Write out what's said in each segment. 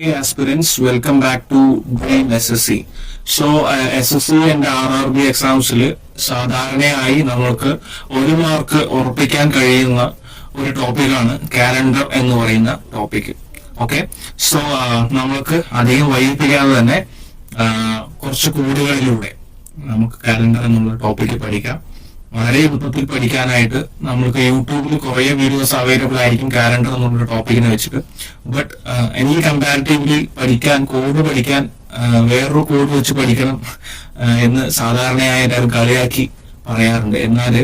Hey aspirants, welcome back to Dream SSC. So S S C and R R B എക്സാംസിൽ സാധാരണയായി നമ്മൾക്ക് ഒരു mark ഉറപ്പിക്കാൻ കഴിയുന്ന ഒരു ടോപ്പിക്കാണ് കാലണ്ടർ എന്ന് പറയുന്ന ടോപ്പിക് ഓക്കെ സോ നമ്മൾക്ക് അധികം വൈകിപ്പിക്കാതെ തന്നെ കുറച്ച് കോഡുകളിലൂടെ നമുക്ക് കാലണ്ടർ എന്നുള്ള ടോപ്പിക്ക് പഠിക്കാം. വളരെ എളുപ്പത്തിൽ പഠിക്കാനായിട്ട് നമ്മൾക്ക് യൂട്യൂബിൽ കുറേ വീഡിയോസ് അവൈലബിൾ ആയിരിക്കും. കാലണ്ടർ എന്നുള്ള ടോപ്പിക്കിനെ വെച്ചിട്ട്. ബട്ട് എനിക്ക് കമ്പാരിറ്റീവ്ലി പഠിക്കാൻ കോഡ് പഠിക്കാൻ വേറൊരു കോഡ് വെച്ച് പഠിക്കണം എന്ന് സാധാരണയായി എല്ലാവരും കളിയാക്കി പറയാറുണ്ട്. എന്നാൽ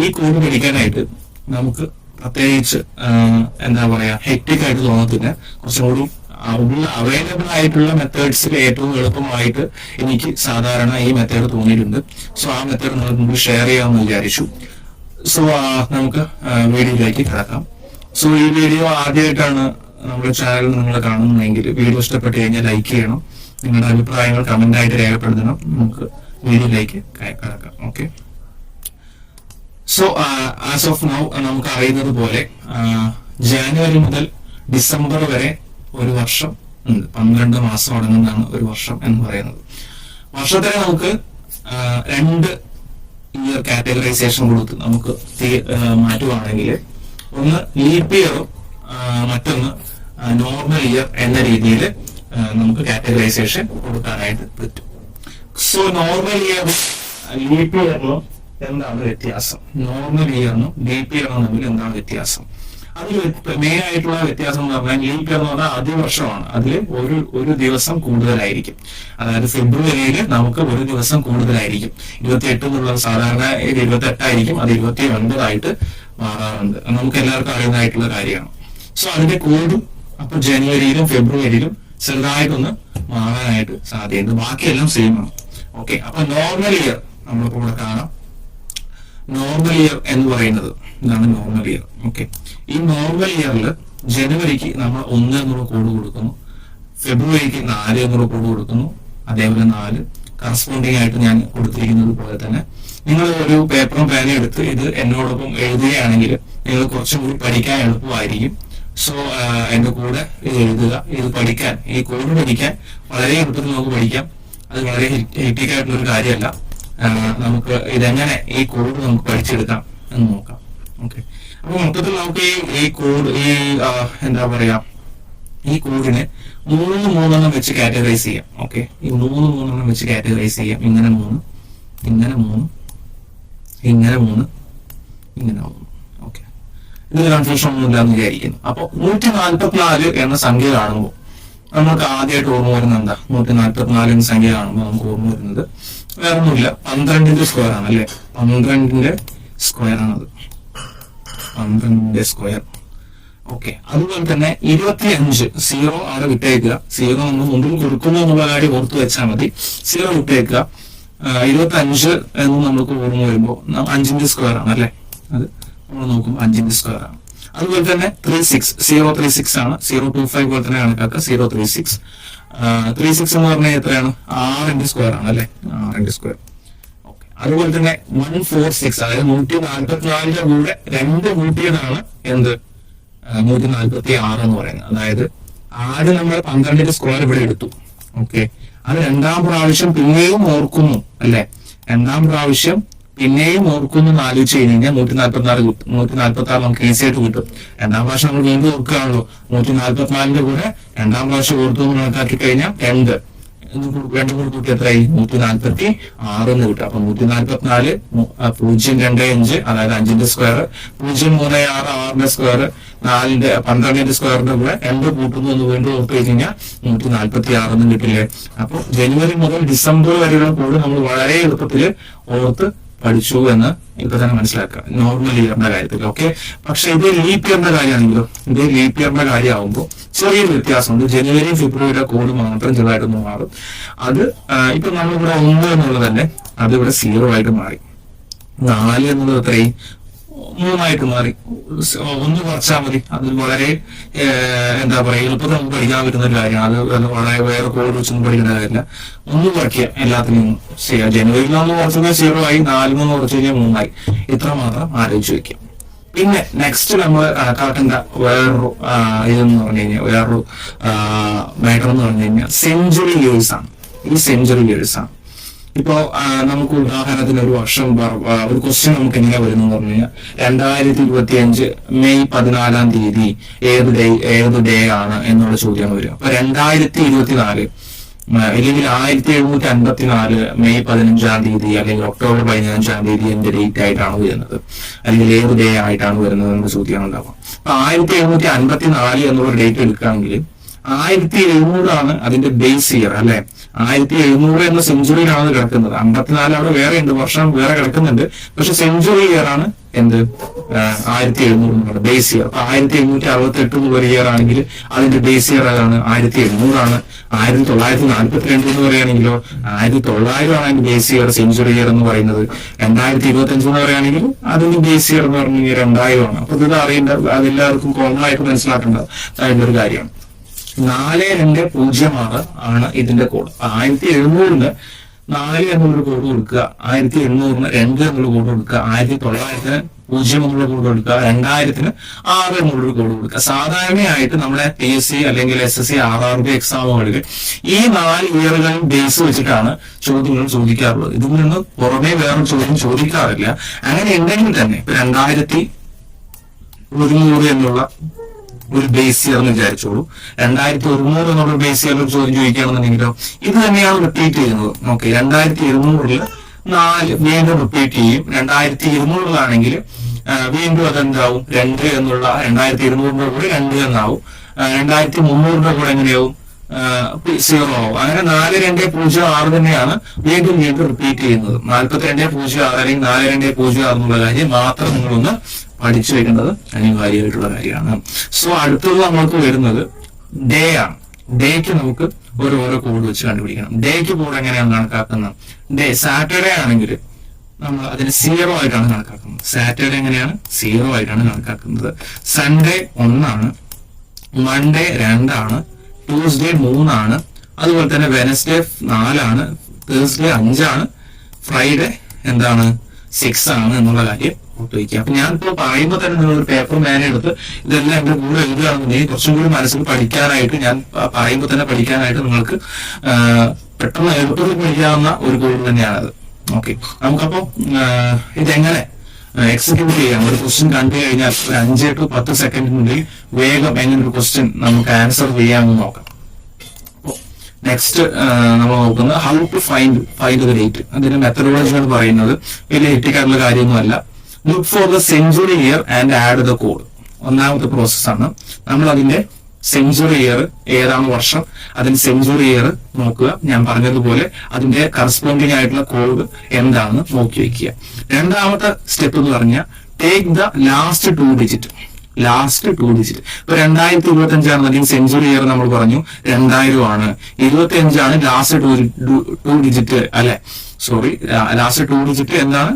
ഈ കോഡ് പഠിക്കാനായിട്ട് നമുക്ക് പ്രത്യേകിച്ച് എന്താ പറയാ ഹെക്ടിക് ആയിട്ട് തോന്നത്തില്ല. കുറച്ചും കൂടി അവൈലബിൾ ആയിട്ടുള്ള മെത്തേഡ്സിൽ ഏറ്റവും എളുപ്പമായിട്ട് എനിക്ക് സാധാരണ ഈ മെത്തേഡ് തോന്നിയിട്ടുണ്ട്. സോ ആ മെത്തേഡ് നിങ്ങൾക്ക് മുമ്പ് ഷെയർ ചെയ്യാമെന്ന് വിചാരിച്ചു. സോ നമുക്ക് വീഡിയോയിലേക്ക് കിടക്കാം. സോ ഈ വീഡിയോ ആദ്യമായിട്ടാണ് നമ്മുടെ ചാനൽ നിങ്ങൾ കാണുന്നതെങ്കിൽ വീഡിയോ ഇഷ്ടപ്പെട്ട് കഴിഞ്ഞാൽ ലൈക്ക് ചെയ്യണം. നിങ്ങളുടെ അഭിപ്രായങ്ങൾ കമന്റ് ആയിട്ട് രേഖപ്പെടുത്തണം. നമുക്ക് വീഡിയോയിലേക്ക് കിടക്കാം. Okay so as of now നമുക്ക് അറിയുന്നത് പോലെ ജാനുവരി മുതൽ ഡിസംബർ വരെ ഒരു വർഷം ഉണ്ട്. പന്ത്രണ്ട് മാസം അടങ്ങുന്നതാണ് ഒരു വർഷം എന്ന് പറയുന്നത്. വർഷത്തിന് നമുക്ക് രണ്ട് ഇയർ കാറ്റഗറൈസേഷൻ കൊടുത്ത് നമുക്ക് മാറ്റുവാണെങ്കിൽ ഒന്ന് ലീപ്പ് ഇയറും മറ്റൊന്ന് നോർമൽ ഇയർ എന്ന രീതിയിൽ നമുക്ക് കാറ്റഗറൈസേഷൻ കൊടുക്കാനായിട്ട് പറ്റും. സോ നോർമൽ ഇയറും ലീപ്പ് ഇയറിലും എന്താണ് വ്യത്യാസം? നോർമൽ ഇയറിനും ലീപ്പ് ഇയറിനും തമ്മിൽ എന്താണ് വ്യത്യാസം? അതിൽ മെയിൻ ആയിട്ടുള്ള വ്യത്യാസം എന്ന് പറഞ്ഞാൽ ഇയർ എന്ന് പറഞ്ഞാൽ അതിവർഷമാണ്. അതിൽ ഒരു ഒരു ദിവസം കൂടുതലായിരിക്കും. അതായത് ഫെബ്രുവരിയിൽ നമുക്ക് ഒരു ദിവസം കൂടുതലായിരിക്കും. ഇരുപത്തി എട്ട് എന്നുള്ളത് സാധാരണ ഇരുപത്തി എട്ടായിരിക്കും അത് ഇരുപത്തി ഒൻപതായിട്ട് മാറാറുണ്ട് നമുക്ക് എല്ലാവർക്കും അറിയുന്നതായിട്ടുള്ള കാര്യമാണ്. സോ അതിന്റെ കൂടും അപ്പൊ ജനുവരിയിലും ഫെബ്രുവരിയിലും ചെറുതായിട്ടൊന്ന് മാറാനായിട്ട് സാധ്യതയുണ്ട്. ബാക്കിയെല്ലാം സെയിം ആണ്. ഓക്കെ അപ്പൊ നോർമൽ ഇയർ നമ്മളിപ്പോ ഇവിടെ കാണാം. നോർമൽ ഇയർ എന്ന് പറയുന്നത്. ഇതാണ് നോർമൽ ഇയർ ഓക്കെ ഈ നോർമൽ ഇയറിൽ ജനുവരിക്ക് നമ്മൾ ഒന്ന് എന്നുള്ള കോഡ് കൊടുക്കുന്നു. ഫെബ്രുവരിക്ക് നാല് എന്നുള്ള കോഡ് കൊടുക്കുന്നു. അതേപോലെ നാല്. കറസ്പോണ്ടിങ് ആയിട്ട് ഞാൻ കൊടുത്തിരിക്കുന്നത് പോലെ തന്നെ. നിങ്ങൾ ഒരു പേപ്പറും പേനയും എടുത്ത് ഇത് എന്നോടൊപ്പം എഴുതുകയാണെങ്കിൽ നിങ്ങൾ കുറച്ചും കൂടി പഠിക്കാൻ എളുപ്പമായിരിക്കും. സോ എന്റെ കൂടെ ഇത് എഴുതുക. ഇത് പഠിക്കാൻ. ഈ കോഡ് പഠിക്കാൻ വളരെ എളുപ്പത്തിൽ നമുക്ക് പഠിക്കാം. അത് വളരെ ഹെക്ടിക് ആയിട്ടുള്ള ഒരു കാര്യമല്ല. നമുക്ക് ഇതെങ്ങനെ ഈ കോഡ് നമുക്ക് പഠിച്ചെടുക്കാം എന്ന് നോക്കാം. ഓക്കെ അപ്പൊ മൊത്തത്തിൽ നമുക്ക് ഈ ഈ കോഡ് ഈ എന്താ പറയാ ഈ കോഡിനെ മൂന്ന് മൂന്നെണ്ണം വെച്ച് കാറ്റഗറൈസ് ചെയ്യാം. ഓക്കെ ഈ മൂന്ന് മൂന്നെണ്ണം വെച്ച് കാറ്റഗറൈസ് ചെയ്യാം. ഇങ്ങനെ മൂന്ന് ഇങ്ങനെ മൂന്ന് ഇങ്ങനെ മൂന്ന് ഇങ്ങനെ മൂന്ന്. ഓക്കെ ഇതിൽ കൺഫ്യൂഷൻ ഒന്നുമില്ല എന്ന് വിചാരിക്കുന്നു. അപ്പൊ നൂറ്റി നാൽപ്പത്തിനാല് എന്ന സംഖ്യ കാണുമ്പോൾ നമുക്ക് ആദ്യമായിട്ട് ഓർമ്മ വരുന്നത് എന്താ? നൂറ്റി നാൽപ്പത്തിനാല് എന്ന സംഖ്യ കാണുമ്പോൾ നമുക്ക് ഓർമ്മ വരുന്നത് വേറെ ഒന്നുമില്ല പന്ത്രണ്ടിന്റെ സ്ക്വയർ ആണ് അല്ലെ? പന്ത്രണ്ടിന്റെ സ്ക്വയർ ആണത്. പന്ത്രണ്ടിന്റെ സ്ക്വയർ ഓക്കെ അതുപോലെ തന്നെ ഇരുപത്തി അഞ്ച് സീറോ അവിടെ വിട്ടേക്കുക. സീറോ നമ്മൾ മുമ്പിൽ കൊടുക്കുന്നു എന്നുള്ള കാര്യം ഓർത്തു വെച്ചാൽ മതി. സീറോ വിട്ടേക്കുക. ഇരുപത്തി അഞ്ച് എന്ന് നമുക്ക് ഓർമ്മ വരുമ്പോൾ അഞ്ചിന്റെ സ്ക്വയർ ആണ് അല്ലെ? അത് നമ്മൾ നോക്കുമ്പോൾ അഞ്ചിന്റെ സ്ക്വയർ ആണ്. അതുപോലെ തന്നെ three six zero three six ആണ്. സീറോ ടു ഫൈവ് പോലെ തന്നെ കണക്കാക്കുക. Zero three six three six എന്ന് പറഞ്ഞാൽ എത്രയാണ്? ആറിന്റെ സ്ക്വയർ ആണ് അല്ലെ? ആറിന്റെ സ്ക്വയർ അതുപോലെ തന്നെ വൺ ഫോർ സിക്സ് അതായത് നൂറ്റി നാൽപ്പത്തിനാലിന്റെ കൂടെ രണ്ട് കൂട്ടിയതാണ് എന്ത്? നൂറ്റി നാൽപ്പത്തി ആറ് എന്ന് പറയുന്നത്. അതായത് ആദ്യം നമ്മൾ പന്ത്രണ്ടിന്റെ സ്ക്വയർ ഇവിടെ എടുത്തു. ഓക്കെ അത് രണ്ടാം പ്രാവശ്യം പിന്നെയും ഓർക്കുന്നു അല്ലെ? രണ്ടാം പ്രാവശ്യം പിന്നെയും ഓർക്കുന്നു ആലോചിച്ച് കഴിഞ്ഞ് കഴിഞ്ഞാൽ നൂറ്റി നാൽപ്പത്തി നാല് കിട്ടും. നൂറ്റി നാൽപ്പത്തി ആറ് നമുക്ക് ഈസി ആയിട്ട് കിട്ടും. രണ്ടാം പ്രാവശ്യം നമ്മൾ വീണ്ടും ഓർക്കുകയാണല്ലോ നൂറ്റി നാൽപ്പത്തി നാലിന്റെ കൂടെ രണ്ടാം പ്രാവശ്യം ഓർത്തു കണക്കാക്കി കഴിഞ്ഞാൽ രണ്ട്. രണ്ടു കൂടി കൂട്ടി എത്രയായി? നൂറ്റി നാൽപ്പത്തി ആറ് എന്ന് കിട്ടും. അപ്പൊ നൂറ്റി നാൽപ്പത്തിനാല് പൂജ്യം രണ്ട് അഞ്ച് അതായത് അഞ്ചിന്റെ സ്ക്വയർ പൂജ്യം മൂന്ന് ആറ് ആറിന്റെ സ്ക്വയർ നാലിന്റെ പന്ത്രണ്ടിന്റെ സ്ക്വയറിന്റെ കൂടെ രണ്ട് കൂട്ടുന്നു എന്ന് വീണ്ടും ഓർത്ത് കഴിഞ്ഞാൽ നൂറ്റി നാൽപ്പത്തി ആറ് എന്ന് കിട്ടില്ലേ? അപ്പൊ ജനുവരി മുതൽ ഡിസംബർ വരെയുള്ള കൂടെ നമ്മൾ വളരെ എളുപ്പത്തിൽ ഓർത്ത് പഠിച്ചു എന്ന് ഇപ്പൊ തന്നെ മനസ്സിലാക്കുക. നോർമൽ ഇയറിന്റെ കാര്യത്തിൽ ഓക്കെ പക്ഷെ ഇതേ ലീപ് ഇയറിന്റെ കാര്യമാണെങ്കിലോ ഇതേ ലീപ് ഇയറിന്റെ കാര്യമാകുമ്പോൾ ചെറിയൊരു വ്യത്യാസമുണ്ട്. ജനുവരി ഫെബ്രുവരിയുടെ കോഡ് മാത്രം ചെറുതായിട്ടൊന്ന് മാറും. അത് ഇപ്പൊ നമ്മളിവിടെ ഒന്ന് എന്നുള്ളത് തന്നെ അത് ഇവിടെ സീറോ ആയിട്ട് മാറി. നാല് എന്നുള്ളത് എത്രയും മൂന്നായിട്ട് മാറി. ഒന്ന് കുറച്ചാൽ മതി. അത് വളരെ എന്താ പറയാ എളുപ്പത്തിൽ നമുക്ക് പഠിക്കാൻ പറ്റുന്ന ഒരു കാര്യമാണ്. അത് വളരെ വേറെ കോഡ് വെച്ചൊന്നും പഠിക്കേണ്ട കാര്യമില്ല. ഒന്ന് കുറയ്ക്കുക എല്ലാത്തിനും ചെയ്യാം ജനുവരിയിൽ ഒന്ന് കുറച്ചത് സീറോ ആയി നാല് മൂന്ന് കുറച്ച് കഴിഞ്ഞാൽ മൂന്നായി. ഇത്ര മാത്രം ആലോചിച്ച് വെക്കാം പിന്നെ നെക്സ്റ്റ് നമ്മൾ കണക്കാക്കേണ്ട വേറൊരു ഇതെന്ന് പറഞ്ഞു കഴിഞ്ഞാൽ വേറൊരു മാറ്റർ എന്ന് പറഞ്ഞു കഴിഞ്ഞാൽ സെഞ്ചുറി ഇയേഴ്സ് ആണ്. ഈ സെഞ്ചുറി ഇയേഴ്സ് ആണ്. ഇപ്പോ നമുക്ക് ഉദാഹരണത്തിന് ഒരു വർഷം ഒരു ക്വസ്റ്റ്യൻ നമുക്ക് എങ്ങനെ വരുന്നു പറഞ്ഞു കഴിഞ്ഞാൽ രണ്ടായിരത്തി ഇരുപത്തി അഞ്ച് മെയ് പതിനാലാം തീയതി ഏത് ഡേ ഏത് ഡേ ആണ് എന്നുള്ള ചോദ്യമാണ് വരിക. അപ്പൊ രണ്ടായിരത്തി ഇരുപത്തിനാല് അല്ലെങ്കിൽ ആയിരത്തി എഴുന്നൂറ്റി അൻപത്തിനാല് മെയ് പതിനഞ്ചാം തീയതി അല്ലെങ്കിൽ ഒക്ടോബർ പതിനഞ്ചാം തീയതി എന്റെ ഡേറ്റ് ആയിട്ടാണ് വരുന്നത്. അല്ലെങ്കിൽ ഏത് ഡേ ആയിട്ടാണ് വരുന്നത് എന്നുള്ള ചോദ്യമാണ് ഉണ്ടാവുക. അപ്പൊ ആയിരത്തി എഴുന്നൂറ്റി അൻപത്തിനാല് എന്നുള്ള ഡേറ്റ് എടുക്കുകയാണെങ്കിൽ ആയിരത്തി എഴുന്നൂറാണ് അതിന്റെ ബേസ് ഇയർ അല്ലെ? ആയിരത്തി എഴുന്നൂറ് എന്ന സെഞ്ചുറിയിലാണ് കിടക്കുന്നത്. അമ്പത്തിനാല് അവിടെ വേറെ ഉണ്ട് വർഷം വേറെ കിടക്കുന്നുണ്ട്. പക്ഷെ സെഞ്ചുറി ഇയർ ആണ് എന്ത്? ആയിരത്തി എഴുന്നൂറ് ബേസ് ഇയർ അപ്പൊ ആയിരത്തി എഴുന്നൂറ്റി അറുപത്തി എട്ട് എന്ന് ഇയർ ആണെങ്കിൽ അതിന്റെ ബേസ് ഇയർ അതാണ് ആയിരത്തി എഴുന്നൂറാണ് ആയിരത്തി തൊള്ളായിരത്തി നാൽപ്പത്തി രണ്ട് എന്ന് പറയുകയാണെങ്കിലോ ആയിരത്തി തൊള്ളായിരം ആണ് അതിന്റെ ബേസ് ഇയർ സെഞ്ചുറി ഇയർ എന്ന് പറയുന്നത്. രണ്ടായിരത്തി ഇരുപത്തി അഞ്ച് എന്ന് പറയുകയാണെങ്കിൽ അതിന്റെ ബേസ് ഇയർ എന്ന് പറഞ്ഞു കഴിഞ്ഞാൽ രണ്ടായിരമാണ് അപ്പൊ ഇത് അറിയേണ്ട അതെല്ലാവർക്കും കോമൺ ആയിട്ട് മനസ്സിലാക്കേണ്ട ഒരു കാര്യമാണ്. നാല് രണ്ട് പൂജ്യം ആറ് ആണ് ഇതിന്റെ കോഡ് ആയിരത്തി എഴുന്നൂറിന് നാല് എന്നുള്ളൊരു കോഡ് കൊടുക്കുക. ആയിരത്തി എണ്ണൂറിന് രണ്ട് എന്നുള്ള കോഡ് കൊടുക്കുക. ആയിരത്തി തൊള്ളായിരത്തിന് പൂജ്യം എന്നുള്ള കോഡ് കൊടുക്കുക. രണ്ടായിരത്തിന് ആറ് എന്നുള്ളൊരു കോഡ് കൊടുക്കുക. സാധാരണയായിട്ട് നമ്മുടെ പി എസ് സി അല്ലെങ്കിൽ S S C R R B എക്സാമുകളിൽ ഈ നാല് ഇയറുകളും ബേസ് വെച്ചിട്ടാണ് ചോദ്യങ്ങൾ ചോദിക്കാറുള്ളത്. ഇതിൽ നിന്ന് പുറമേ വേറെ ചോദ്യം ചോദിക്കാറില്ല. അങ്ങനെ ഉണ്ടെങ്കിൽ തന്നെ ഇപ്പൊ രണ്ടായിരത്തി ഒരുന്നൂറ് എന്നുള്ള ഒരു ബേസ് ഇയർ എന്ന് വിചാരിച്ചോളൂ. രണ്ടായിരത്തി ഒരുന്നൂറ് എന്നുള്ള ബേസ് ഒരു ചോദ്യം ചോദിക്കുകയാണെന്നുണ്ടെങ്കിലോ ഇത് തന്നെയാണ് റിപ്പീറ്റ് ചെയ്യുന്നത്. ഓക്കെ രണ്ടായിരത്തി ഇരുന്നൂറിൽ നാല് വീണ്ടും റിപ്പീറ്റ് ചെയ്യും. രണ്ടായിരത്തി ഇരുന്നൂറിലാണെങ്കിൽ വീണ്ടും അതെന്താവും? രണ്ട് എന്നുള്ള രണ്ടായിരത്തി ഇരുന്നൂറിന്റെ കൂടെ രണ്ട് എന്നാവും. രണ്ടായിരത്തി മുന്നൂറിന്റെ കൂടെ എങ്ങനെയാവും? സീറോ ആവും. അങ്ങനെ നാല് രണ്ട് പൂജ്യം ആറ് തന്നെയാണ് വീണ്ടും വീണ്ടും റിപ്പീറ്റ് ചെയ്യുന്നത്. നാൽപ്പത്തി രണ്ട് പൂജ്യം ആറ് അല്ലെങ്കിൽ നാല് രണ്ട് പൂജ്യം ആറ് എന്നുള്ള കാര്യം മാത്രം നിങ്ങളൊന്ന് പഠിച്ചു വെക്കേണ്ടത് അനിവാര്യമായിട്ടുള്ള കാര്യമാണ്. സോ അടുത്തത് നമ്മൾക്ക് വരുന്നത് ഡേ ആണ്. ഡേക്ക് നമുക്ക് ഒരു ഓരോ കോഡ് വെച്ച് കണ്ടുപിടിക്കണം. ഡേക്ക് കോഡ് എങ്ങനെയാണ് കണക്കാക്കുന്നത്? ഡേ സാറ്റർഡേ ആണെങ്കിൽ നമ്മൾ അതിന് സീറോ ആയിട്ടാണ് കണക്കാക്കുന്നത്. സാറ്റർഡേ എങ്ങനെയാണ്? സീറോ ആയിട്ടാണ് കണക്കാക്കുന്നത്. സൺഡേ ഒന്നാണ്. മൺഡേ രണ്ടാണ്. ട്യൂസ്ഡേ മൂന്നാണ്. അതുപോലെ തന്നെ വെനസ്ഡേ നാലാണ്. തേഴ്സ്ഡേ അഞ്ചാണ്. ഫ്രൈഡേ എന്താണ്? സിക്സ് ആണ് എന്നുള്ള കാര്യം അപ്പൊ ഞാനിപ്പോ പറയുമ്പോൾ തന്നെ നിങ്ങൾ ഒരു പേപ്പർ മേന എടുത്ത് ഇതെല്ലാം എന്റെ കൂടെ എഴുതുകയാണെന്നുണ്ടെങ്കിൽ കുറച്ചും കൂടി മനസ്സിൽ പഠിക്കാനായിട്ട് ഞാൻ പറയുമ്പോ തന്നെ പഠിക്കാനായിട്ട് നിങ്ങൾക്ക് പെട്ടെന്ന് എളുപ്പത്തിൽ പഠിക്കാവുന്ന ഒരു കോഡ് തന്നെയാണത്. ഓക്കെ. നമുക്കപ്പോ ഇതെങ്ങനെ എക്സിക്യൂട്ട് ചെയ്യാം? ഒരു ക്വസ്റ്റ്യൻ കണ്ടു കഴിഞ്ഞാൽ ഒരു അഞ്ച് ടു പത്ത് സെക്കൻഡിനുള്ളിൽ വേഗം എങ്ങനെ ഒരു ക്വസ്റ്റ്യൻ നമുക്ക് ആൻസർ ചെയ്യാമെന്ന് നോക്കാം. നെക്സ്റ്റ് നമ്മൾ നോക്കുന്നത് how to find find the date അതിന്റെ മെത്തഡോളജിയാണ് പറയുന്നത്. വലിയ എത്തിക്കാറുള്ള കാര്യമൊന്നുമല്ല. Look for the century year and add the code ഒന്നാമത്തെ പ്രോസസ്സാണ് നമ്മൾ അതിന്റെ സെഞ്ചുറി ഇയർ ഏതാണ് വർഷം? അതിന്റെ സെഞ്ചുറി ഇയർ നോക്കുക. ഞാൻ പറഞ്ഞതുപോലെ അതിന്റെ കറസ്പോണ്ടിങ് ആയിട്ടുള്ള കോഡ് എന്താണെന്ന് നോക്കി വെക്കുക. രണ്ടാമത്തെ സ്റ്റെപ്പ് എന്ന് പറഞ്ഞാൽ take the last two digit last two digit ഇപ്പൊ രണ്ടായിരത്തി ഇരുപത്തി അഞ്ചാണെന്നുണ്ടെങ്കിൽ സെഞ്ചുറി ഇയർ നമ്മൾ പറഞ്ഞു. രണ്ടായിരം ആണ്. ഇരുപത്തി അഞ്ചാണ് ലാസ്റ്റ് ടു ടു ഡിജിറ്റ് അല്ലെ? സോറി ലാസ്റ്റ് ടു ഡിജിറ്റ് എന്താണ്?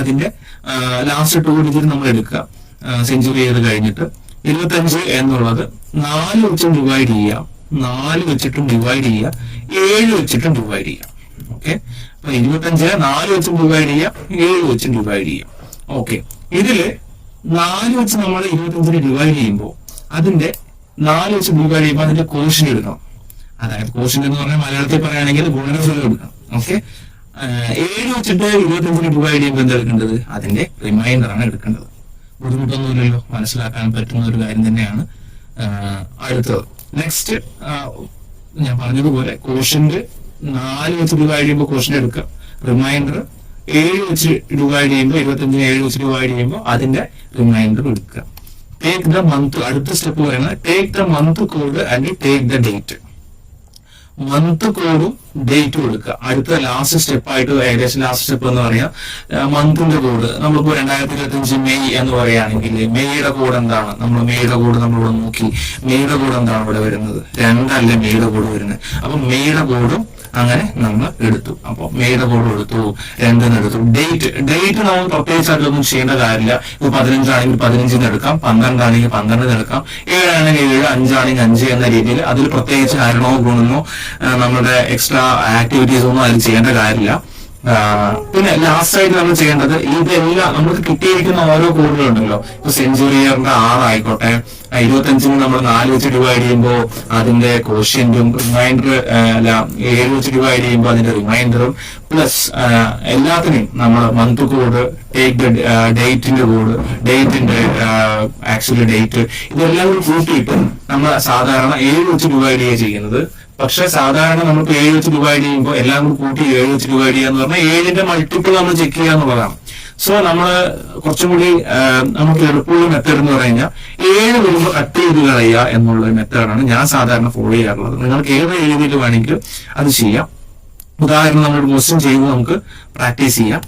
അതിന്റെ ലാസ്റ്റ് ടു ഡിജിറ്റ് നമ്മൾ എടുക്കുക. സെഞ്ചുറി ചെയ്ത് കഴിഞ്ഞിട്ട്. ഇരുപത്തഞ്ച് എന്നുള്ളത് നാല് വെച്ചും ഡിവൈഡ് ചെയ്യാം നാല് വെച്ചിട്ടും ഡിവൈഡ് ചെയ്യാം ഏഴ് വെച്ചിട്ടും ഡിവൈഡ് ചെയ്യാം ഓക്കെ അപ്പൊ ഇരുപത്തഞ്ച് നാല് വെച്ചും ഡിവൈഡ് ചെയ്യാം ഏഴ് വെച്ചും ഡിവൈഡ് ചെയ്യാം ഓക്കെ ഇതിൽ നാല് വെച്ച് നമ്മൾ ഇരുപത്തഞ്ചിന് ഡിവൈഡ് ചെയ്യുമ്പോൾ അതിന്റെ നാല് വെച്ച് ഡിവൈഡ് ചെയ്യുമ്പോൾ അതിന്റെ കോഷൻ എടുക്കണം. അതായത് കോഷൻ എന്ന് പറഞ്ഞാൽ മലയാളത്തിൽ പറയുകയാണെങ്കിൽ ഗുണനഫലം എടുക്കണം. ഓക്കെ ഏഴ് വെച്ചിട്ട് ഇരുപത്തഞ്ചിന് ഡിവൈഡ് ചെയ്യുമ്പോൾ എന്താ എടുക്കേണ്ടത്? അതിന്റെ റിമൈൻഡർ ആണ് എടുക്കേണ്ടത്. ബുദ്ധിമുട്ടൊന്നുമില്ലല്ലോ. മനസ്സിലാക്കാൻ പറ്റുന്ന ഒരു കാര്യം തന്നെയാണ് അടുത്തത്. നെക്സ്റ്റ് ഞാൻ പറഞ്ഞതുപോലെ കോഷന്റ് നാല് വെച്ച് രൂപ ചെയ്യുമ്പോൾ കോഷൻ എടുക്കുക. റിമൈൻഡർ ഏഴ് വെച്ച് ഡിവൈഡ് ചെയ്യുമ്പോൾ ഇരുപത്തഞ്ചിന് ഏഴ് വെച്ച് ഡിവൈഡ് ചെയ്യുമ്പോൾ അതിന്റെ റിമൈൻഡർ എടുക്കുക. ടേക്ക് ദ മന്ത് അടുത്ത സ്റ്റെപ്പ് പറയുന്നത് take the month code and take the date month കോഡും ഡേറ്റും എടുക്കുക. അടുത്ത ലാസ്റ്റ് സ്റ്റെപ്പ് ആയിട്ട് ഏകദേശം ലാസ്റ്റ് സ്റ്റെപ്പ് എന്ന് പറയാം. മന്തിന്റെ കോഡ് നമ്മളിപ്പോ രണ്ടായിരത്തി ഇരുപത്തി അഞ്ച് മെയ് എന്ന് പറയുകയാണെങ്കിൽ മെയ്യുടെ കോഡ് എന്താണ്? നമ്മൾ മെയ്യുടെ കോഡ് നമ്മളിവിടെ നോക്കി. മെയ്യുടെ കോഡ് എന്താണ് ഇവിടെ വരുന്നത്? രണ്ടല്ല മെയ്യുടെ കോഡ് വരുന്നത്? അപ്പൊ മെയ്യുടെ കോഡും അങ്ങനെ നമ്മൾ എടുത്തു. അപ്പൊ മെയ്യുടെ ബോർഡ് എടുത്തു രണ്ടെന്ന് എടുത്തു. ഡേറ്റ് ഡേറ്റ് നമ്മൾ പ്രത്യേകിച്ച് അതിലൊന്നും ചെയ്യേണ്ട കാര്യമില്ല. ഇപ്പൊ പതിനഞ്ചാണെങ്കിൽ പതിനഞ്ചിന് എടുക്കാം പന്ത്രണ്ടാണെങ്കിൽ പന്ത്രണ്ടിന് എടുക്കാം ഏഴാണെങ്കിൽ ഏഴ് അഞ്ചാണെങ്കിൽ അഞ്ച് എന്ന രീതിയിൽ അതിൽ പ്രത്യേകിച്ച് കാരണമോ ഗുണമോ നമ്മുടെ എക്സ്ട്രാ ആക്ടിവിറ്റീസ് ഒന്നും അതിൽ ചെയ്യേണ്ട കാര്യമില്ല. പിന്നെ ലാസ്റ്റ് ആയിട്ട് നമ്മൾ ചെയ്യേണ്ടത് ഇതെല്ലാം നമുക്ക് കിട്ടിയിരിക്കുന്ന ഓരോ കോഡുകളുണ്ടല്ലോ ഇപ്പൊ സെഞ്ചുറിയറിന്റെ ആറായിക്കോട്ടെ ഇരുപത്തഞ്ചിന് നമ്മൾ നാല് വെച്ച് ഡിവൈഡ് ചെയ്യുമ്പോൾ അതിന്റെ കോഷ്യന്റും റിമൈൻഡർ അല്ല ഏഴ് വെച്ച് ഡിവൈഡ് ചെയ്യുമ്പോൾ അതിന്റെ റിമൈൻഡറും പ്ലസ് എല്ലാത്തിനെയും നമ്മൾ മന്ത് കോഡ് ടേക്ക് ഡേറ്റിന്റെ കോഡ് ഡേറ്റിന്റെ ആക്ച്വലി ഡേറ്റ് ഇതെല്ലാം കൂടി കൂട്ടിയിട്ട് നമ്മൾ സാധാരണ ഏഴ് വെച്ച് ഡിവൈഡ് ചെയ്യുക ചെയ്യുന്നത്. പക്ഷെ സാധാരണ നമുക്ക് ഏഴ് വെച്ച് ഡിവൈഡ് ചെയ്യുമ്പോൾ എല്ലാം കൂടി കൂട്ടി ഏഴ് വെച്ച് ഡിവൈഡ് ചെയ്യുക എന്ന് പറഞ്ഞാൽ ഏഴിന്റെ മൾട്ടിപ്പിൾ നമ്മൾ ചെക്ക് ചെയ്യുക എന്നുള്ളതാണ് സോ നമ്മൾ കുറച്ചും കൂടി നമുക്ക് എളുപ്പമുള്ള മെത്തേഡ് എന്ന് പറഞ്ഞാൽ ഏഴ് വരുമ്പോൾ കട്ട് ചെയ്ത് കളയുക എന്നുള്ള മെത്തേഡാണ് ഞാൻ സാധാരണ ഫോളോ ചെയ്യാറുള്ളത്. നിങ്ങൾക്ക് ഏത് രീതിയിൽ വേണമെങ്കിലും അത് ചെയ്യാം. ഉദാഹരണം നമ്മൾ ക്വസ്റ്റ്യൻ ചെയ്ത് നമുക്ക് പ്രാക്ടീസ് ചെയ്യാം.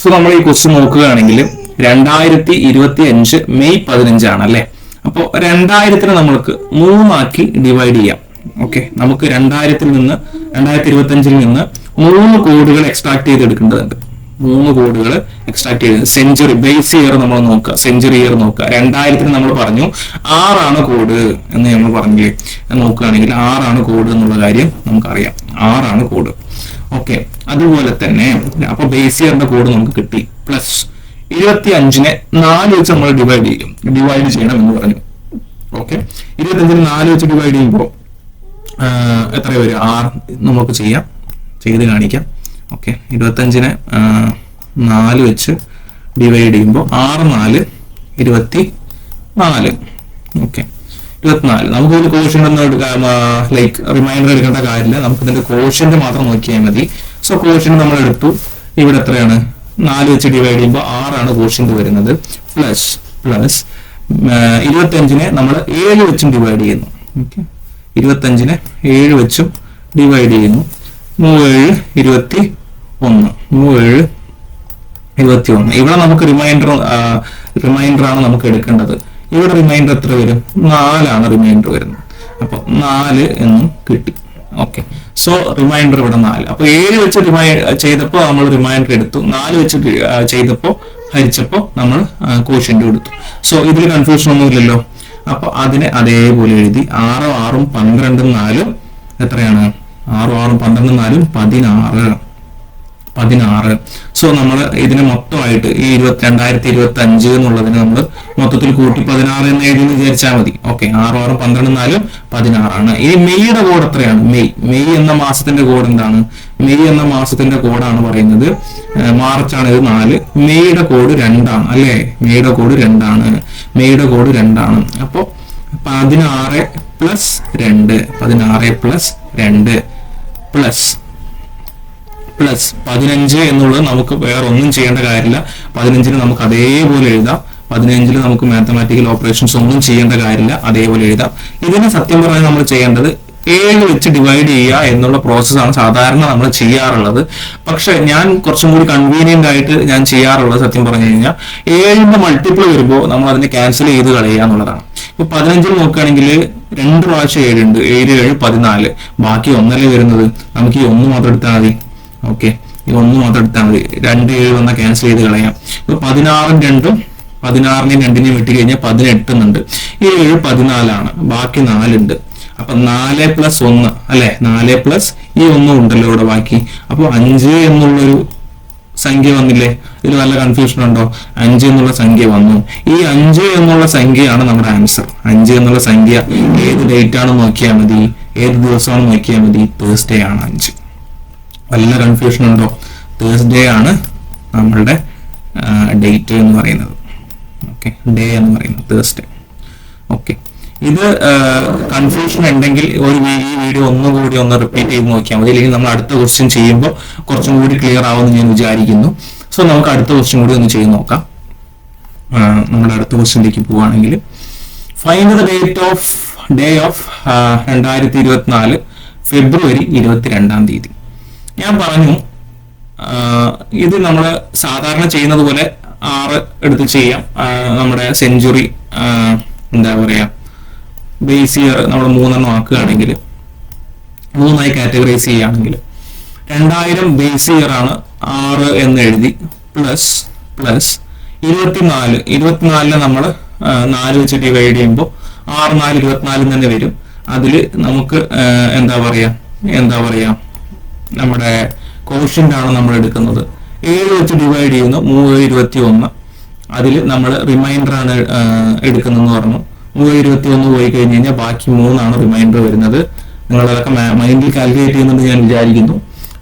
സോ നമ്മൾ ഈ ക്വസ്റ്റ്യൻ നോക്കുകയാണെങ്കിൽ രണ്ടായിരത്തി ഇരുപത്തി അഞ്ച് മെയ് പതിനഞ്ചാണ് അല്ലെ? അപ്പോൾ രണ്ടായിരത്തിന് നമ്മൾക്ക് മൂന്നാക്കി ഡിവൈഡ് ചെയ്യാം. ഓക്കെ നമുക്ക് രണ്ടായിരത്തിൽ നിന്ന് രണ്ടായിരത്തി ഇരുപത്തി അഞ്ചിൽ നിന്ന് മൂന്ന് കോഡുകൾ എക്സ്ട്രാക്ട് ചെയ്ത് എടുക്കേണ്ടതുണ്ട് മൂന്ന് കോഡുകൾ എക്സ്ട്രാക്ട് ചെയ്ത് സെഞ്ചുറി ബേസ് ഇയർ നമ്മൾ നോക്കുക. സെഞ്ചുറി ഇയർ നോക്കുക. രണ്ടായിരത്തിന് നമ്മൾ പറഞ്ഞു ആറാണ് കോഡ് എന്ന് നമ്മൾ പറഞ്ഞില്ലേ? നോക്കുകയാണെങ്കിൽ ആറാണ് കോഡ് എന്നുള്ള കാര്യം നമുക്കറിയാം. ആറാണ് കോഡ്. ഓക്കെ അതുപോലെ തന്നെ അപ്പൊ ബേസ് ഇയറിന്റെ കോഡ് നമുക്ക് കിട്ടി. പ്ലസ് ഇരുപത്തി അഞ്ചിനെ നാല് വെച്ച് നമ്മൾ ഡിവൈഡ് ചെയ്യും. ഡിവൈഡ് ചെയ്യണം എന്ന് പറഞ്ഞു. ഓക്കെ ഇരുപത്തി അഞ്ചിന് നാല് വെച്ച് ഡിവൈഡ് ചെയ്യുമ്പോൾ എത്ര വരും ആറ്. നമുക്ക് ചെയ്യാം. ചെയ്ത് കാണിക്കാം. ഓക്കെ. ഇരുപത്തഞ്ചിനെ നാല് വെച്ച് ഡിവൈഡ് ചെയ്യുമ്പോൾ ആറ് നാല് ഇരുപത്തി നാല് ഓക്കെ. ഇരുപത്തിനാല്. നമുക്ക് ഇതിന്റെ കോഷൻ ഒന്നും എടുക്കാം ലൈക്ക് റിമൈൻഡർ എടുക്കേണ്ട കാര്യമില്ല. നമുക്ക് ഇതിന്റെ കോഷ്യന്റെ മാത്രം നോക്കിയാൽ മതി. സോ കോഷൻ നമ്മൾ എടുത്തു. ഇവിടെ എത്രയാണ്? നാല് വെച്ച് ഡിവൈഡ് ചെയ്യുമ്പോൾ ആറാണ് കോഷ്യന്റ് വരുന്നത്. പ്ലസ് പ്ലസ് ഇരുപത്തഞ്ചിനെ നമ്മൾ ഏഴ് വെച്ചും ഡിവൈഡ് ചെയ്യുന്നു. ഓക്കെ. ഇരുപത്തഞ്ചിനെ ഏഴ് വെച്ചും ഡിവൈഡ് ചെയ്യുന്നു. മൂവേഴ് ഇരുപത്തി ഒന്ന്. മൂവേഴ് ഇരുപത്തി ഒന്ന് ഇവിടെ നമുക്ക് റിമൈൻഡർ റിമൈൻഡർ ആണ് നമുക്ക് എടുക്കേണ്ടത്. ഇവിടെ റിമൈൻഡർ എത്ര വരും? നാലാണ് റിമൈൻഡർ വരുന്നത്. അപ്പൊ നാല് എന്നും കിട്ടി. ഓക്കെ സോ റിമൈൻഡർ ഇവിടെ നാല്. അപ്പൊ ഏഴ് വെച്ച് റിമൈ ചെയ്തപ്പോൾ നമ്മൾ റിമൈൻഡർ എടുത്തു. നാല് വെച്ച് ചെയ്തപ്പോൾ ഹരിച്ചപ്പോൾ നമ്മൾ കോഷ്യന്റ് കൊടുത്തു സോ ഇതിൽ കൺഫ്യൂഷൻ ഒന്നും ഇല്ലല്ലോ. അപ്പൊ അതിനെ അതേപോലെ എഴുതി. ആറും ആറും പന്ത്രണ്ടും നാലും എത്രയാണ്? ആറും ആറും പന്ത്രണ്ടും നാലും പതിനാറ്. പതിനാറ്. സോ നമ്മൾ ഇതിനെ മൊത്തമായിട്ട് ഈ ഇരുപത്തി രണ്ടായിരത്തി ഇരുപത്തി അഞ്ച് എന്നുള്ളതിന് നമ്മൾ മൊത്തത്തിൽ കൂട്ടി പതിനാറ് എന്ന് എഴുതി വിചാരിച്ചാൽ മതി. ഓക്കെ ആറും ആറും പന്ത്രണ്ട് നാലും പതിനാറാണ്. ഈ മെയ്യുടെ കോഡ് എത്രയാണ്? മെയ്. മെയ് എന്ന മാസത്തിന്റെ കോഡ് എന്താണ്? മെയ് എന്ന മാസത്തിന്റെ കോഡാണ് പറയുന്നത്. മാർച്ച് മാർച്ചാണ് ഇത് നാല്. മെയ്യുടെ കോഡ് രണ്ടാണ്. അല്ലേ? മെയ്യുടെ കോഡ് രണ്ടാണ്. മെയ്യുടെ കോഡ് രണ്ടാണ്. അപ്പോൾ പതിനാറ് പ്ലസ് രണ്ട്. പതിനാറ് പ്ലസ് രണ്ട് പ്ലസ് പ്ലസ് പതിനഞ്ച് എന്നുള്ളത് നമുക്ക് വേറെ ഒന്നും ചെയ്യേണ്ട കാര്യമില്ല. പതിനഞ്ചിന് നമുക്ക് അതേപോലെ എഴുതാം. പതിനഞ്ചിൽ നമുക്ക് മാത്തമാറ്റിക്കൽ ഓപ്പറേഷൻസ് ഒന്നും ചെയ്യേണ്ട കാര്യമില്ല. അതേപോലെ എഴുതാം. ഇതിനെ സത്യം പറഞ്ഞാൽ നമ്മൾ ചെയ്യേണ്ടത് ഏഴ് വെച്ച് ഡിവൈഡ് ചെയ്യുക എന്നുള്ള പ്രോസസ്സാണ് സാധാരണ നമ്മൾ ചെയ്യാറുള്ളത്. പക്ഷെ ഞാൻ കുറച്ചും കൂടി കൺവീനിയന്റ് ആയിട്ട് ഞാൻ ചെയ്യാറുള്ളത് സത്യം പറഞ്ഞു കഴിഞ്ഞാൽ ഏഴിന്റെ മൾട്ടിപ്പിൾ വരുമ്പോൾ നമ്മൾ അതിനെ ക്യാൻസൽ ചെയ്ത് കളയുക എന്നുള്ളതാണ്. ഇപ്പൊ പതിനഞ്ചിൽ നോക്കുകയാണെങ്കിൽ രണ്ട് പ്രാവശ്യം ഏഴുണ്ട് ഏഴ് ഏഴ് പതിനാല്. ബാക്കി ഒന്നല്ലേ വരുന്നത്? നമുക്ക് ഈ ഒന്ന് മാത്രം എടുത്താൽ മതി. ഓക്കെ ഇത് ഒന്ന് മാത്രം എടുത്താൽ മതി. രണ്ട് ഏഴ് വന്ന ക്യാൻസൽ ചെയ്ത് കളയാം. ഇപ്പൊ പതിനാറും രണ്ടും പതിനാറിനെയും രണ്ടിനെയും വെട്ടി കഴിഞ്ഞാൽ പതിനെട്ട് എന്നുണ്ട് ഈ ഏഴ് പതിനാലാണ്. ബാക്കി നാലുണ്ട്. അപ്പൊ നാല് പ്ലസ് ഒന്ന് അല്ലെ? നാല് പ്ലസ് ഈ ഒന്നും ഉണ്ടല്ലോ ഇവിടെ ബാക്കി. അപ്പൊ അഞ്ച് എന്നുള്ളൊരു സംഖ്യ വന്നില്ലേ? ഇതിൽ നല്ല കൺഫ്യൂഷൻ ഉണ്ടോ? അഞ്ച് എന്നുള്ള സംഖ്യ വന്നു. ഈ അഞ്ച് എന്നുള്ള സംഖ്യയാണ് നമ്മുടെ ആൻസർ അഞ്ച് എന്നുള്ള സംഖ്യ ഏത് ഡേറ്റ് ആണ് നോക്കിയാൽ മതി. ഏത് ദിവസമാണ് നോക്കിയാൽ മതി. തേഴ്സ്ഡേ ആണ് അഞ്ച്. വല്ല കൺഫ്യൂഷൻ ഉണ്ടോ? തേഴ്സ്ഡേ ആണ് നമ്മളുടെ ഡേറ്റ് എന്ന് പറയുന്നത്. ഓക്കെ ഡേ എന്ന് പറയുന്നത് തേഴ്സ്ഡേ ഓക്കെ ഇത് കൺഫ്യൂഷൻ ഉണ്ടെങ്കിൽ ഒരു ഈ വീഡിയോ ഒന്നുകൂടി ഒന്ന് റിപ്പീറ്റ് ചെയ്ത് നോക്കിയാൽ മതി. അല്ലെങ്കിൽ നമ്മൾ അടുത്ത ക്വസ്റ്റ്യൻ ചെയ്യുമ്പോൾ കുറച്ചും കൂടി ക്ലിയർ ആവുമെന്ന് ഞാൻ വിചാരിക്കുന്നു. സോ നമുക്ക് അടുത്ത ക്വസ്റ്റ്യൻ കൂടി ഒന്ന് ചെയ്ത് നോക്കാം. നമ്മുടെ അടുത്ത ക്വസ്റ്റ്യനിലേക്ക് പോവുകയാണെങ്കിൽ find date of day of രണ്ടായിരത്തി ഇരുപത്തിനാല് ഫെബ്രുവരി ഇരുപത്തിരണ്ടാം തീയതി. ഞാൻ പറഞ്ഞു ഇത് നമ്മൾ സാധാരണ ചെയ്യുന്നത് പോലെ ആറ് എടുത്ത് ചെയ്യാം. നമ്മുടെ സെഞ്ചുറി എന്താ പറയാ ബേസ് ഇയർ നമ്മൾ മൂന്നെണ്ണം ആക്കുകയാണെങ്കിൽ മൂന്നായി കാറ്റഗറൈസ് ചെയ്യുകയാണെങ്കിൽ രണ്ടായിരം ബേസ് ഇയർ ആണ് ആറ് എന്ന് എഴുതി പ്ലസ് പ്ലസ് ഇരുപത്തിനാല് ഇരുപത്തിനാലിന് നമ്മൾ നാല് വെച്ച് ഡിവൈഡ് ചെയ്യുമ്പോൾ ആറ് നാല് ഇരുപത്തിനാലിൽ തന്നെ വരും. അതിൽ നമുക്ക് എന്താ പറയാ എന്താ പറയാ നമ്മുടെ കോഷ്യന്റ് ആണ് നമ്മൾ എടുക്കുന്നത്. ഏഴ് വെച്ച് ഡിവൈഡ് ചെയ്യുന്നു മൂന്ന് ഇരുപത്തി ഒന്ന് അതിൽ നമ്മൾ റിമൈൻഡർ ആണ് എടുക്കുന്നതെന്ന് പറഞ്ഞു. മൂന്ന് ഇരുപത്തി ഒന്ന് പോയി കഴിഞ്ഞ് കഴിഞ്ഞാൽ ബാക്കി മൂന്നാണ് റിമൈൻഡർ വരുന്നത്. നിങ്ങളതൊക്കെ മൈൻഡിൽ കാൽക്കുലേറ്റ് ചെയ്യുന്നുണ്ട് ഞാൻ വിചാരിക്കുന്നു.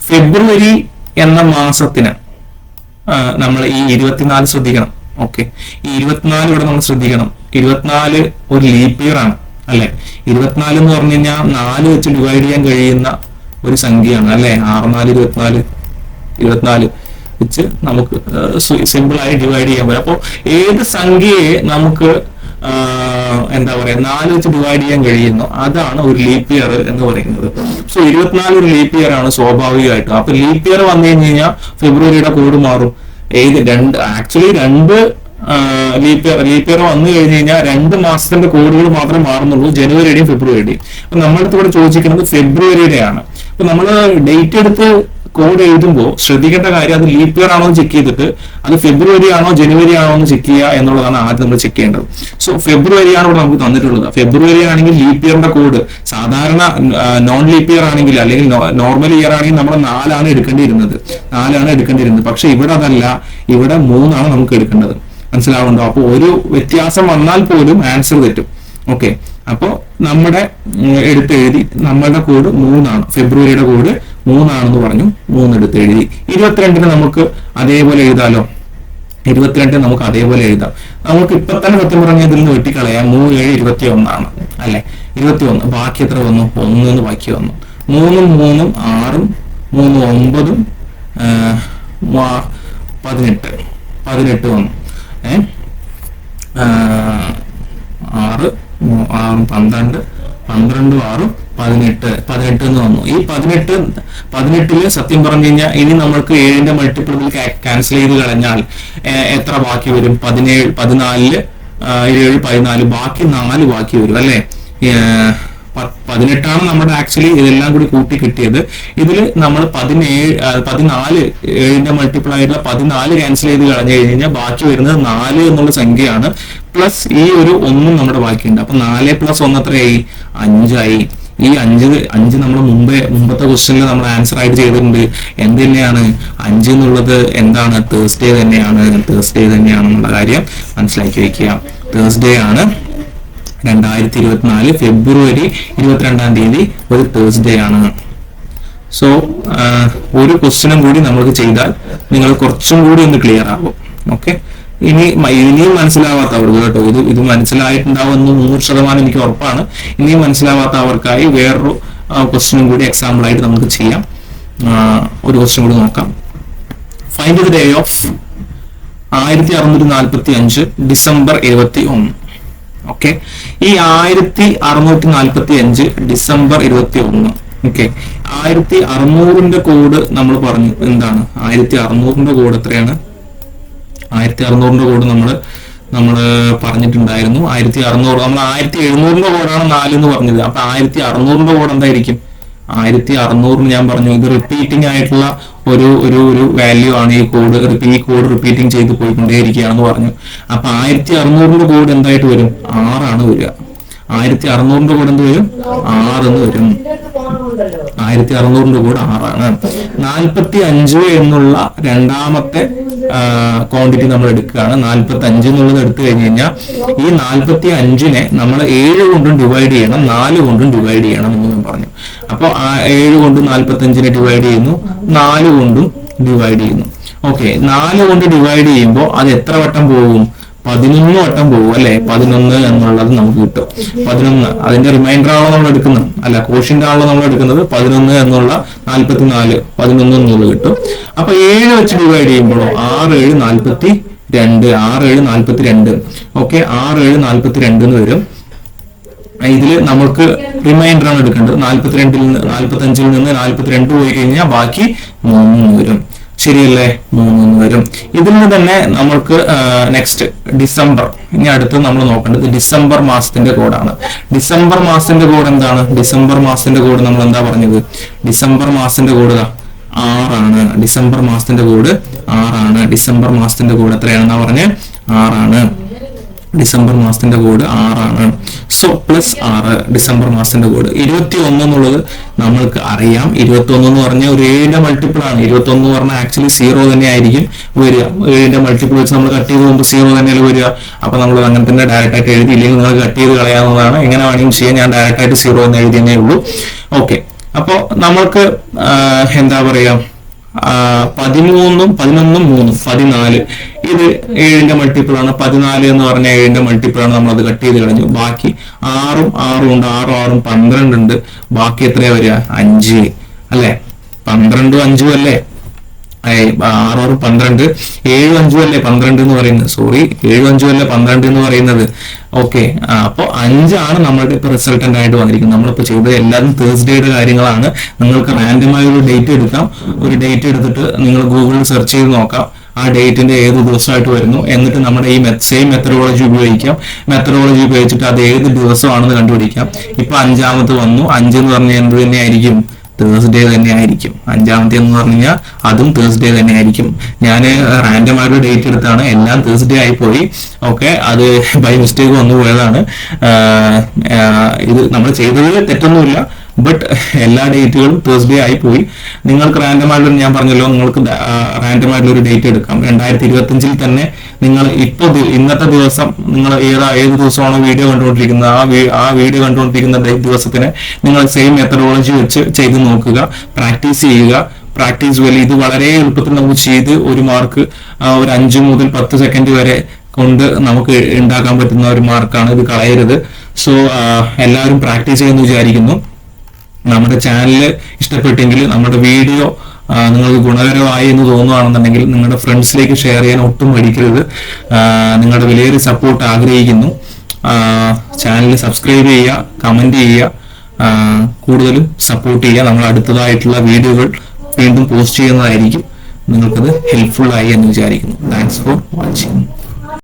ഫെബ്രുവരി എന്ന മാസത്തിന് നമ്മൾ ഈ ഇരുപത്തിനാല് ശ്രദ്ധിക്കണം. ഓക്കെ. ഈ ഇരുപത്തിനാല് ഇവിടെ നമ്മൾ ശ്രദ്ധിക്കണം. ഇരുപത്തിനാല് ഒരു ലീപ്പ് ഇയർ ആണ് അല്ലെ? ഇരുപത്തിനാല് എന്ന് പറഞ്ഞു കഴിഞ്ഞാൽ നാല് വെച്ച് ഡിവൈഡ് ചെയ്യാൻ കഴിയുന്ന ഒരു സംഖ്യയാണ് അല്ലെ? ആറ് നാല് ഇരുപത്തിനാല് ഇരുപത്തിനാല് വെച്ച് നമുക്ക് സിമ്പിളായി ഡിവൈഡ് ചെയ്യാൻ പറ്റും. അപ്പോൾ ഏത് സംഖ്യയെ നമുക്ക് എന്താ പറയാ നാല് വെച്ച് ഡിവൈഡ് ചെയ്യാൻ കഴിയുന്നു അതാണ് ഒരു ലീപ്പ് ഇയർ എന്ന് പറയുന്നത്. സോ ഇരുപത്തിനാല് ഒരു ലീപ്പ് ഇയർ ആണ് സ്വാഭാവികമായിട്ടും. അപ്പൊ ലീപ്പ് ഇയർ വന്നു കഴിഞ്ഞ് കഴിഞ്ഞാൽ ഫെബ്രുവരിയുടെ കോഡ് മാറും. ഏത് രണ്ട് ആക്ച്വലി രണ്ട് ലീപ്പ് ഇയർ ലീപ്പ് ഇയർ വന്നു കഴിഞ്ഞ് കഴിഞ്ഞാൽ രണ്ട് മാസത്തിന്റെ കോഡുകൾ മാത്രമേ മാറുന്നുള്ളൂ ജനുവരിയുടെയും ഫെബ്രുവരിയുടെയും. അപ്പൊ നമ്മളടുത്ത് ഇവിടെ ചോദിച്ചിരിക്കുന്നത് ഫെബ്രുവരിയുടെയാണ്. അപ്പൊ നമ്മൾ ഡേറ്റ് എടുത്ത് കോഡ് എഴുതുമ്പോൾ ശ്രദ്ധിക്കേണ്ട കാര്യം അത് ലീപ്പ് ഇയർ ആണോ എന്ന് ചെക്ക് ചെയ്തിട്ട് അത് ഫെബ്രുവരി ആണോ ജനുവരി ആണോ എന്ന് ചെക്ക് ചെയ്യുക എന്നുള്ളതാണ് ആദ്യം നമ്മൾ ചെക്ക് ചെയ്യേണ്ടത്. സോ ഫെബ്രുവരി ആണ് ഇവിടെ നമുക്ക് തന്നിട്ടുള്ളത്. ഫെബ്രുവരി ആണെങ്കിൽ ലീപ്പ് ഇയറിന്റെ കോഡ് സാധാരണ നോൺ ലീപ്പ് ഇയർ ആണെങ്കിൽ അല്ലെങ്കിൽ നോർമൽ ഇയർ ആണെങ്കിൽ നമ്മൾ നാലാണ് എടുക്കേണ്ടിയിരുന്നത്. നാലാണ് എടുക്കേണ്ടിയിരുന്നത്. പക്ഷെ ഇവിടെ അതല്ല. ഇവിടെ മൂന്നാണ് നമുക്ക് എടുക്കേണ്ടത്. മനസ്സിലാവുന്നുണ്ടോ? അപ്പോൾ ഒരു വ്യത്യാസം വന്നാൽ പോലും ആൻസർ തെറ്റും. ഓക്കെ അപ്പോൾ നമ്മുടെ എടുത്ത് എഴുതി നമ്മളുടെ കോഡ് മൂന്നാണ്. ഫെബ്രുവരിയുടെ കോഡ് മൂന്നാണെന്ന് പറഞ്ഞു മൂന്ന് എടുത്ത് എഴുതി ഇരുപത്തിരണ്ടിന് നമുക്ക് അതേപോലെ എഴുതാലോ? ഇരുപത്തിരണ്ട് നമുക്ക് അതേപോലെ എഴുതാം. നമുക്ക് ഇപ്പൊ തന്നെ സത്യം പറഞ്ഞ ഇതിൽ നിന്ന് വെട്ടിക്കളയാം. മൂന്ന് ഏഴ് ഇരുപത്തി ഒന്നാണ് അല്ലെ? ഇരുപത്തി ഒന്ന് ബാക്കി എത്ര വന്നു? ഒന്ന് എന്ന് ബാക്കി വന്നു. മൂന്നും മൂന്നും ആറും മൂന്നും ഒമ്പതും പതിനെട്ട്. പതിനെട്ട് വന്നു. ഏ? ആ, ആറ് ആറും പന്ത്രണ്ട് പന്ത്രണ്ടും ആറും പതിനെട്ട് പതിനെട്ട് എന്ന് വന്നു. ഈ പതിനെട്ട് പതിനെട്ടിൽ സത്യം പറഞ്ഞു കഴിഞ്ഞാൽ ഇനി നമ്മൾക്ക് ഏഴിന്റെ മൾട്ടിപ്പിൾ ക്യാൻസൽ ചെയ്ത് കളഞ്ഞാൽ എത്ര ബാക്കി വരും? പതിനേഴ് പതിനാലിൽ ഏഴ് പതിനാല് ബാക്കി നാല് ബാക്കി വരും അല്ലെ? പതിനെട്ടാണ് നമ്മുടെ ആക്ച്വലി ഇതെല്ലാം കൂടി കൂട്ടി കിട്ടിയത്. ഇതിൽ നമ്മൾ പതിനേഴ് പതിനാല് ഏഴിന്റെ മൾട്ടിപ്പിൾ ആയിട്ടുള്ള പതിനാല് ക്യാൻസൽ ചെയ്ത് കളഞ്ഞു കഴിഞ്ഞാൽ ബാക്കി വരുന്നത് നാല് എന്നുള്ള സംഖ്യയാണ്. പ്ലസ് ഈ ഒരു ഒന്നും നമ്മുടെ ബാക്കിയുണ്ട്. അപ്പൊ നാല് പ്ലസ് ഒന്ന് എത്രയായി? അഞ്ചായി. ഈ അഞ്ച് അഞ്ച് നമ്മൾ മുമ്പേ മുമ്പത്തെ ക്വസ്റ്റ്യനിൽ നമ്മൾ ആൻസർ ആയിട്ട് ചെയ്തിട്ടുണ്ട്. എന്ത് തന്നെയാണ്? അഞ്ച് എന്നുള്ളത് എന്താണ്? തേഴ്സ്ഡേ തന്നെയാണ്. തേഴ്സ്ഡേ തന്നെയാണെന്നുള്ള കാര്യം മനസ്സിലാക്കി വെക്കുക. തേഴ്സ്ഡേ ആണ്. രണ്ടായിരത്തി ഇരുപത്തിനാല് ഫെബ്രുവരി ഇരുപത്തിരണ്ടാം തീയതി ഒരു തേഴ്സ്ഡേ ആണ്. സോ ഒരു ക്വസ്റ്റ്യനും കൂടി നമ്മൾക്ക് ചെയ്താൽ നിങ്ങൾ കുറച്ചും കൂടി ഒന്ന് ക്ലിയർ ആകും ഓക്കെ ഇനി ഇനിയും മനസ്സിലാവാത്തവർക്ക് കേട്ടോ ഇത് ഇത് മനസ്സിലായിട്ടുണ്ടാവുമെന്ന് നൂറ് ശതമാനം എനിക്ക് ഉറപ്പാണ്. ഇനിയും മനസ്സിലാവാത്തവർക്കായി വേറൊരു ക്വസ്റ്റ്യനും കൂടി എക്സാമ്പിൾ ആയിട്ട് നമുക്ക് ചെയ്യാം. ഒരു ക്വസ്റ്റ്യൻ കൂടി നോക്കാം. ഫൈൻഡ് ദ ഡേ ഓഫ് ആയിരത്തി അറുന്നൂറ്റി നാൽപ്പത്തി അഞ്ച് ഡിസംബർ ഇരുപത്തി ഒന്ന് ഓക്കെ ഈ ആയിരത്തി അറുന്നൂറ്റി നാൽപ്പത്തി അഞ്ച് ഡിസംബർ ഇരുപത്തി ഒന്ന് ഓക്കെ ആയിരത്തി അറുന്നൂറിന്റെ കോഡ് നമ്മൾ പറഞ്ഞു. എന്താണ്? ആയിരത്തി അറുന്നൂറിന്റെ കോഡ് എത്രയാണ്? ആയിരത്തി അറുന്നൂറിന്റെ കോഡ് നമ്മൾ നമ്മൾ പറഞ്ഞിട്ടുണ്ടായിരുന്നു. ആയിരത്തി അറുന്നൂറ് നമ്മൾ ആയിരത്തി എഴുന്നൂറിന്റെ കോഡാണ് നാല് എന്ന് പറഞ്ഞത്. അപ്പൊ ആയിരത്തി അറുന്നൂറിന്റെ കോഡ് എന്തായിരിക്കും? ആയിരത്തി അറുന്നൂറിന് ഞാൻ പറഞ്ഞു ഇത് റിപ്പീറ്റിംഗ് ആയിട്ടുള്ള ഒരു ഒരു ഒരു വാല്യൂ ആണ് ഈ കോഡ് ഈ കോഡ് റിപ്പീറ്റിംഗ് ചെയ്ത് പോയിക്കൊണ്ടേയിരിക്കുകയാണെന്ന് പറഞ്ഞു. അപ്പൊ ആയിരത്തി അറുന്നൂറിന്റെ കോഡ് എന്തായിട്ട് വരും? ആറാണ് വരിക. ആയിരത്തി അറുന്നൂറിന്റെ കോഡ് എന്ത് വരും? ആറെന്ന് വരും. ആയിരത്തി അറുന്നൂറിന്റെ കൂടെ ആറാണ്. നാൽപ്പത്തി അഞ്ച് എന്നുള്ള രണ്ടാമത്തെ ക്വാണ്ടിറ്റി നമ്മൾ എടുക്കുകയാണ്. നാൽപ്പത്തി അഞ്ച് എന്നുള്ളത് എടുത്തു കഴിഞ്ഞ് കഴിഞ്ഞാൽ ഈ നാൽപ്പത്തി അഞ്ചിനെ നമ്മൾ ഏഴ് കൊണ്ടും ഡിവൈഡ് ചെയ്യണം നാല് കൊണ്ടും ഡിവൈഡ് ചെയ്യണം പറഞ്ഞു. അപ്പോൾ ആ ഏഴ് കൊണ്ട് നാൽപ്പത്തി അഞ്ചിനെ ഡിവൈഡ് ചെയ്യുന്നു. നാല് കൊണ്ടും ഡിവൈഡ് ചെയ്യുന്നു. ഓക്കെ നാല് കൊണ്ട് ഡിവൈഡ് ചെയ്യുമ്പോൾ അത് എത്ര വട്ടം പോകും? പതിനൊന്ന് വട്ടം പോകും അല്ലെ? പതിനൊന്ന് എന്നുള്ളത് നമുക്ക് കിട്ടും. പതിനൊന്ന് അതിന്റെ റിമൈൻഡർ ആണോ നമ്മൾ എടുക്കുന്നത്? അല്ല കോഷ്യന്റ് ആണോ നമ്മൾ എടുക്കുന്നത്. പതിനൊന്ന് എന്നുള്ള നാൽപ്പത്തിനാല് പതിനൊന്ന് എന്നുള്ളത് കിട്ടും. അപ്പൊ ഏഴ് വെച്ച് ഡിവൈഡ് ചെയ്യുമ്പോഴോ? ആറ് ഏഴ് നാൽപ്പത്തി രണ്ട് ആറ് ഏഴ് നാൽപ്പത്തി രണ്ട് ഓക്കെ ആറ് ഏഴ് നാൽപ്പത്തി രണ്ട് എന്ന് വരും. ഇതിൽ നമുക്ക് റിമൈൻഡർ ആണ് എടുക്കേണ്ടത്. നാൽപ്പത്തിരണ്ടിൽ നിന്ന് നാൽപ്പത്തി അഞ്ചിൽ നിന്ന് നാൽപ്പത്തിരണ്ട് പോയി കഴിഞ്ഞാൽ ബാക്കി മൂന്ന് വരും. ശരിയല്ലേ? മൂന്ന് വരും. ഇതിൽ നിന്ന് തന്നെ നമുക്ക് നെക്സ്റ്റ് ഡിസംബർ ഇനി അടുത്ത് നമ്മൾ നോക്കേണ്ടത് ഡിസംബർ മാസത്തിന്റെ കോഡാണ്. ഡിസംബർ മാസത്തിന്റെ കോഡ് എന്താണ്? ഡിസംബർ മാസത്തിന്റെ കോഡ് നമ്മൾ എന്താ പറഞ്ഞത്? ഡിസംബർ മാസത്തിന്റെ കോഡ് ആറാണ്. ഡിസംബർ മാസത്തിന്റെ കോഡ് ആറാണ്. ഡിസംബർ മാസത്തിന്റെ കോഡ് എത്രയാണെന്നാ പറഞ്ഞ്? ആറാണ്. ഡിസംബർ മാസത്തിന്റെ കോഡ് ആറാണ്. സോ പ്ലസ് ആറ് ഡിസംബർ മാസത്തിന്റെ കോഡ് ഇരുപത്തി ഒന്ന് എന്നുള്ളത് നമ്മൾക്ക് അറിയാം. ഇരുപത്തി ഒന്ന് എന്ന് പറഞ്ഞാൽ ഒരു ഏഴിന്റെ മൾട്ടിപ്പിൾ ആണ്. ഇരുപത്തി ഒന്ന് പറഞ്ഞാൽ ആക്ച്വലി സീറോ തന്നെ ആയിരിക്കും വരിക. ഏഴിന്റെ മൾട്ടിപ്പിൾ വെച്ച് നമ്മൾ കട്ട് ചെയ്ത് പോകുമ്പോൾ സീറോ തന്നെയല്ലേ വരിക. അപ്പൊ നമ്മൾ അങ്ങനെ തന്നെ ഡയറക്റ്റ് ആയിട്ട് എഴുതി ഇല്ലെങ്കിൽ നിങ്ങൾ കട്ട് ചെയ്ത് കളയാവുന്നതാണ്. എങ്ങനെ വേണമെങ്കിലും ചെയ്യാൻ ഞാൻ ഡയറക്റ്റ് ആയിട്ട് സീറോ എന്ന് എഴുതിയെന്നേ ഉള്ളൂ. ഓക്കെ അപ്പോൾ നമ്മൾക്ക് എന്താ പറയാ? ആ, പതിമൂന്നും പതിനൊന്നും മൂന്നും പതിനാല്. ഇത് ഏഴിന്റെ മൾട്ടിപ്പിൾ ആണ്. പതിനാല് എന്ന് പറഞ്ഞ ഏഴിന്റെ മൾട്ടിപ്പിൾ ആണ് നമ്മൾ അത് കട്ട് ചെയ്ത് കളഞ്ഞു. ബാക്കി ആറും ആറും ഉണ്ട്. ആറും ആറും പന്ത്രണ്ട് ഉണ്ട്. ബാക്കി എത്രയാ വരിക? അഞ്ച്. അല്ലെ? പന്ത്രണ്ടും അഞ്ചും അല്ലേ? ആറ് ആറ് പന്ത്രണ്ട്. ഏഴു അഞ്ചു അല്ലേ പന്ത്രണ്ട് എന്ന് പറയുന്നത്? സോറി ഏഴു അഞ്ചു അല്ലേ പന്ത്രണ്ട് എന്ന് പറയുന്നത്? ഓക്കെ അപ്പോൾ അഞ്ചാണ് നമ്മളുടെ ഇപ്പൊ റിസൾട്ടന്റ് ആയിട്ട് വന്നിരിക്കുന്നത്. നമ്മളിപ്പോ ചെയ്തത് എല്ലാതും തേഴ്സ്ഡേയുടെ കാര്യങ്ങളാണ്. നിങ്ങൾക്ക് റാൻഡമായി ഒരു ഡേറ്റ് എടുക്കാം. ഒരു ഡേറ്റ് എടുത്തിട്ട് നിങ്ങൾ ഗൂഗിളിൽ സെർച്ച് ചെയ്ത് നോക്കാം. ആ ഡേറ്റിന്റെ ഏത് ദിവസമായിട്ട് വരുന്നു? എന്നിട്ട് നമ്മുടെ ഈ സെയിം മെത്തഡോളജി ഉപയോഗിക്കാം. മെത്തഡോളജി ഉപയോഗിച്ചിട്ട് അത് ഏത് ദിവസമാണെന്ന് കണ്ടുപിടിക്കാം. ഇപ്പൊ അഞ്ചാമത് വന്നു. അഞ്ച് എന്ന് പറഞ്ഞാൽ എന്ത് തന്നെയായിരിക്കും? തേഴ്സ്ഡേ തന്നെ ആയിരിക്കും അഞ്ചാമത്തെ എന്ന് പറഞ്ഞു കഴിഞ്ഞാൽ അതും തേഴ്സ്ഡേ തന്നെ ആയിരിക്കും ഞാൻ റാൻഡം ആയിട്ട് ഡേറ്റ് എടുത്താണ്. എല്ലാം തേഴ്സ്ഡേ ആയി പോയി ഓക്കെ അത് ബൈ മിസ്റ്റേക്ക് വന്നു പോയതാണ്. ഇത് നമ്മൾ ചെയ്തത് തെറ്റൊന്നുമില്ല. ബട്ട് എല്ലാ ഡേറ്റുകളും തേഴ്സ്ഡേ ആയി പോയി. നിങ്ങൾക്ക് റാൻഡം ആയിട്ടുള്ള ഞാൻ പറഞ്ഞല്ലോ നിങ്ങൾക്ക് റാൻഡം ആയിട്ടുള്ള ഒരു ഡേറ്റ് എടുക്കാം. രണ്ടായിരത്തി ഇരുപത്തിയഞ്ചിൽ തന്നെ നിങ്ങൾ ഇപ്പോൾ ഇന്നത്തെ ദിവസം നിങ്ങൾ ഏതാ ഏത് ദിവസമാണോ വീഡിയോ കണ്ടുകൊണ്ടിരിക്കുന്നത് ആ ആ വീഡിയോ കണ്ടുകൊണ്ടിരിക്കുന്ന ദിവസത്തിന് നിങ്ങൾ സെയിം മെത്തഡോളജി വെച്ച് ചെയ്ത് നോക്കുക പ്രാക്ടീസ് ചെയ്യുക. പ്രാക്ടീസ് വെൽ ഇത് വളരെ എളുപ്പത്തിൽ നമുക്ക് ചെയ്ത് ഒരു മാർക്ക് ഒരു അഞ്ച് മുതൽ പത്ത് സെക്കൻഡ് വരെ കൊണ്ട് നമുക്ക് ഉണ്ടാക്കാൻ പറ്റുന്ന ഒരു മാർക്കാണ് ഇത് കളയരുത്. സോ എല്ലാവരും പ്രാക്ടീസ് ചെയ്യുമെന്ന് വിചാരിക്കുന്നു. നമ്മുടെ ചാനൽ ഇഷ്ടപ്പെട്ടെങ്കിൽ നമ്മുടെ വീഡിയോ നിങ്ങൾക്ക് ഗുണകരമായി എന്ന് തോന്നുകയാണെന്നുണ്ടെങ്കിൽ നിങ്ങളുടെ ഫ്രണ്ട്സിലേക്ക് ഷെയർ ചെയ്യാൻ ഒട്ടും മടിക്കരുത്. നിങ്ങളുടെ വിലയേറിയ സപ്പോർട്ട് ആഗ്രഹിക്കുന്നു. ചാനൽ സബ്സ്ക്രൈബ് ചെയ്യുക കമന്റ് ചെയ്യുക കൂടുതലും സപ്പോർട്ട് ചെയ്യുക. നമ്മൾ അടുത്തതായിട്ടുള്ള വീഡിയോകൾ വീണ്ടും പോസ്റ്റ് ചെയ്യുന്നതായിരിക്കും. നിങ്ങൾക്കത് ഹെൽപ്ഫുൾ ആയി എന്ന് വിചാരിക്കുന്നു. Thanks for watching